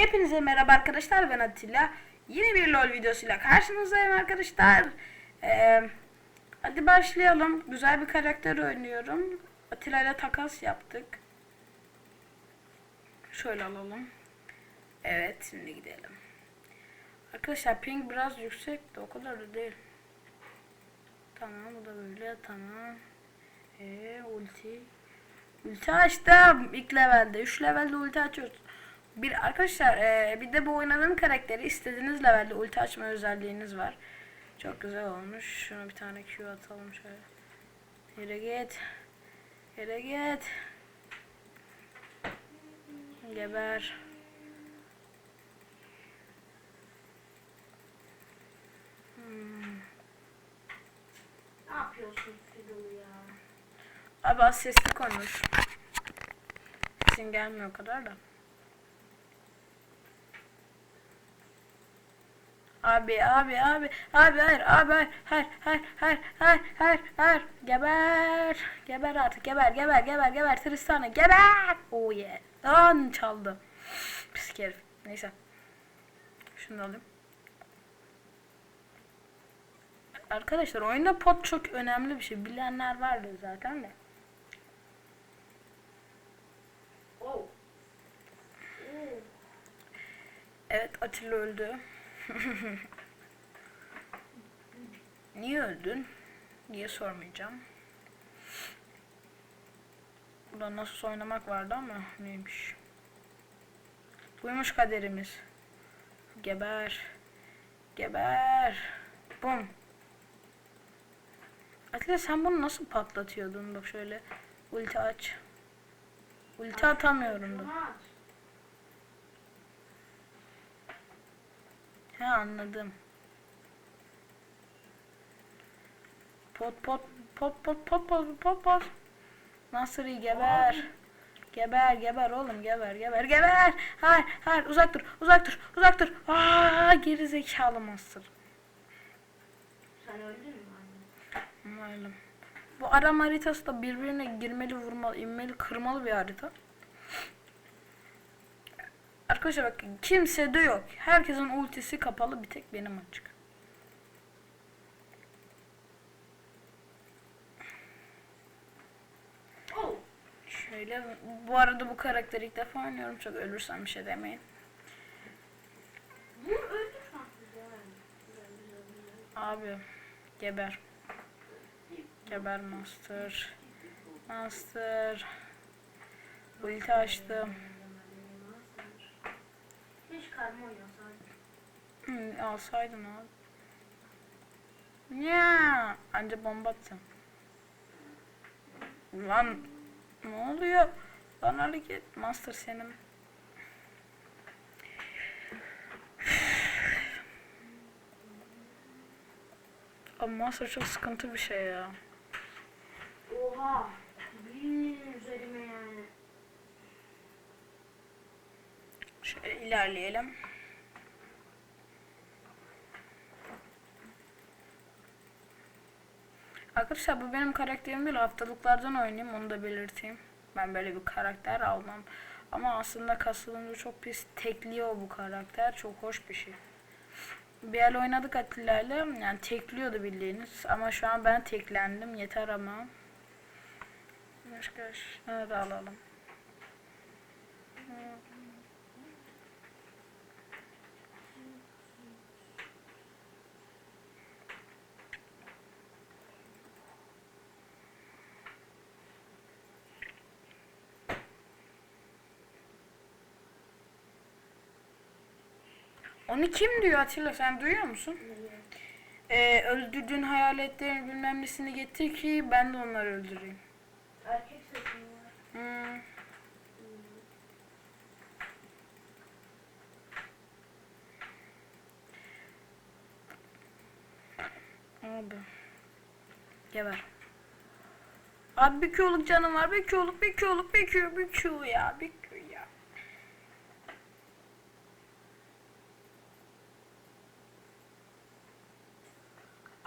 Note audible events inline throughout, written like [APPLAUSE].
Hepinize merhaba arkadaşlar ben Atilla. Yeni bir LoL videosuyla karşınızdayım arkadaşlar. Ee, hadi başlayalım. Güzel bir karakter oynuyorum. Atilla ile takas yaptık. Şöyle alalım. Evet şimdi gidelim. Arkadaşlar ping biraz yüksek de o kadar da değil. Tamam bu da böyle tamam. Ee, ulti. Ulti açtım ilk levelde. 3 levelde ulti açıyoruz. Bir arkadaşlar e, bir de bu oynadığım karakteri istediğiniz levelde ulti açma özelliğiniz var. Çok güzel olmuş. Şuna bir tane Q atalım şöyle. Yere git. Yere git. Geber. Hmm. Ne yapıyorsun Fiddle ya? Abi az sesli konuş. Sesin gelmiyor o kadar da. Abi abi abi abi hayır abi hayır hayır hayır hayır hayır hayır hayır. Geber geber artık geber geber geber geber. Tristan'a geber. Oh yeah. Lan çaldı pis herif. Neyse. Şunu da alayım. Arkadaşlar oyunda pot çok önemli bir şey. Bilenler vardır zaten de. Oh. Evet Atilla öldü. [LAUGHS] Niye öldün? Diye sormayacağım. Burada nasıl oynamak vardı ama neymiş. Buymuş kaderimiz. Geber. Geber. Bum. Atilla sen bunu nasıl patlatıyordun? Bak şöyle ulti aç. Ulti atamıyorum da. Şunu aç. He anladım. Pot pot pot pot pot pot pot pot. Nasri geber. Geber geber oğlum geber geber geber. Hayır hayır uzak dur uzak dur uzak dur. Aa geri zekalı Master. Sen öldün mü anne? Umarım. Bu aram haritası da birbirine girmeli, vurmalı, inmeli, kırmalı bir harita. Arkadaşlar bak kimse de yok. Herkesin ultisi kapalı bir tek benim açık. Şöyle bu arada bu karakteri ilk defa oynuyorum. Çok ölürsem bir şey demeyin. Abi geber. Geber Master. Master. Ulti açtım. Hiç karma oynasaydın. Hı, alsaydın abi. Ya, anca bomba atacağım. Lan ne oluyor? Lan hareket. Master senin. Abi Master çok sıkıntı bir şey ya. Oha. Bilmiyorum üzerime yani. Şöyle ilerleyelim. Arkadaşlar bu benim karakterim değil haftalıklardan oynayayım onu da belirteyim. Ben böyle bir karakter almam. Ama aslında kasılınca çok pis tekliyor bu karakter. Çok hoş bir şey. Bir el oynadık Atilla'yla yani tekliyordu bildiğiniz. Ama şu an ben teklendim yeter ama. Başka da alalım. 'Onu kim diyor Atilla sen duyuyor musun? Ee, öldürdüğün hayaletlerin bilmem nesini getir ki ben de onları öldüreyim. Erkek sesi mi? Hmm. Abi. Geber. Abi bir Q'luk canım var. Bir Q'luk, bir Q'luk, bir Q, bir Q ya. Bir Q ya.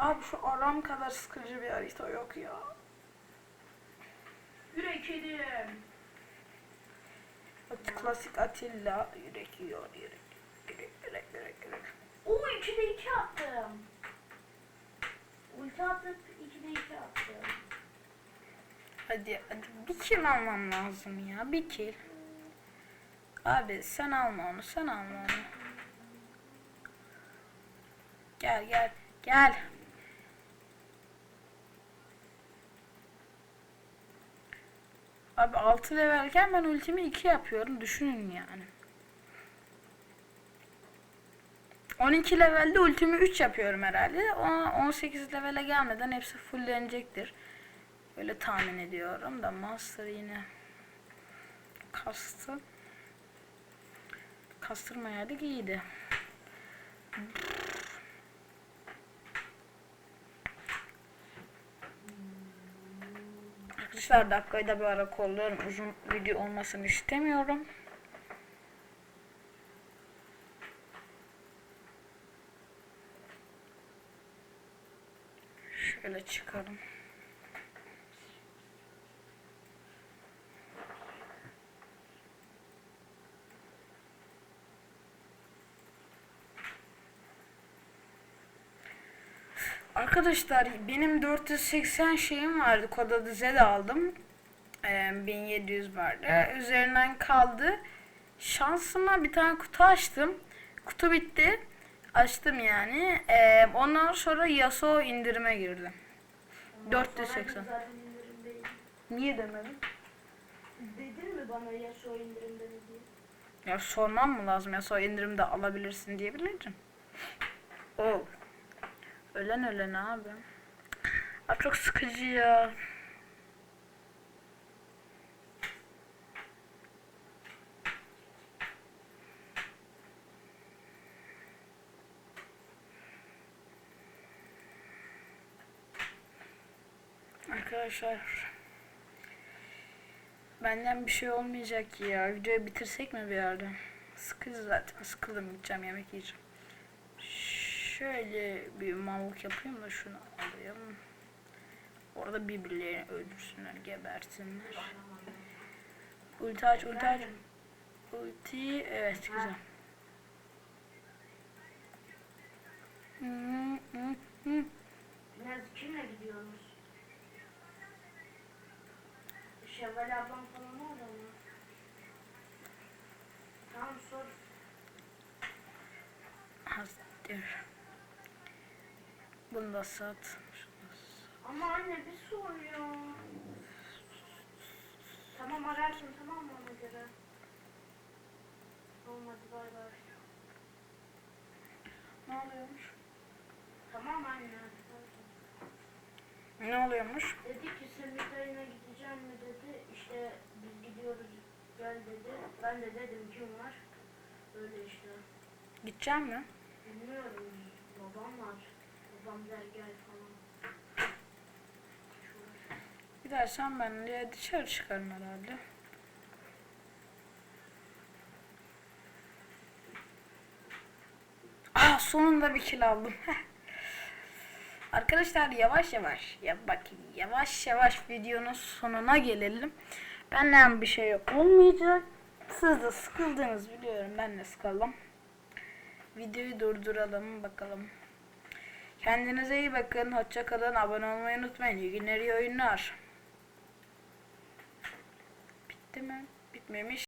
Abi şu aram kadar sıkıcı bir harita yok ya. Yürek kedim. Klasik Atilla yürek yiyor yürek. 3'de 2 attım. Ulti atıp 2'de 2 attım. Hadi hadi bir kill almam lazım ya bir kill. Abi sen alma onu sen alma onu. Gel gel gel. Abi 6 levelken ben ultimi 2 yapıyorum düşünün yani. 12 levelde ultimi 3 yapıyorum herhalde. O 18 levele gelmeden hepsi fullenecektir. Öyle tahmin ediyorum da Master yine kastı. Kastırmayaydık iyiydi. Arkadaşlar dakikayı da bir ara kolluyorum. Uzun video olmasını istemiyorum. Şöyle çıkalım. Arkadaşlar benim 480 şeyim vardı. Kod adı Z aldım. Ee, 1700 vardı. Üzerinden kaldı. Şansıma bir tane kutu açtım. Kutu bitti. Açtım yani. Ee, ondan sonra Yasuo indirime girdi. Ondan 480. sonra Zaten indirimdeydi. Niye demedin? Dedin mi bana ya şu indirimde diye? Ya sormam mı lazım? Yasuo indirimde alabilirsin diyebilirim. Oh. Ölen ölen abi. Abi çok sıkıcı ya. Arkadaşlar benden bir şey olmayacak ya. Videoyu bitirsek mi bir yerde? Sıkıcı zaten. Sıkıldım gideceğim yemek yiyeceğim. Şöyle bir mallık yapayım da şunu alayım. Orada birbirlerini öldürsünler, gebersinler. Ulti aç, ulti aç. Ulti, evet güzel. Hı, hı, hı. Biraz kimle gidiyorsunuz? Şevval ablam falan orada mı? Tamam sor. Hastir. Bunu da sat. Ama anne bir sor ya. Tamam ararsın tamam mı ona göre? Olmadı bay bay. Ne oluyormuş? Tamam anne. Ne oluyormuş? Dedi ki semitayına gideceğim mi dedi. İşte biz gidiyoruz gel dedi. Ben de dedim kim var? Öyle işte. Gideceğim mi? Bilmiyorum. Babam var. Gidersen ben de dışarı çıkarım herhalde. Ah sonunda bir kill aldım. [LAUGHS] Arkadaşlar yavaş yavaş ya bak yavaş yavaş videonun sonuna gelelim. Benden bir şey yok olmayacak. Siz de sıkıldınız biliyorum ben de sıkıldım. Videoyu durduralım bakalım. Kendinize iyi bakın. Hoşça. Abone olmayı unutmayın. İyi günler, iyi oyunlar. Bitti mi? Bitmemiş.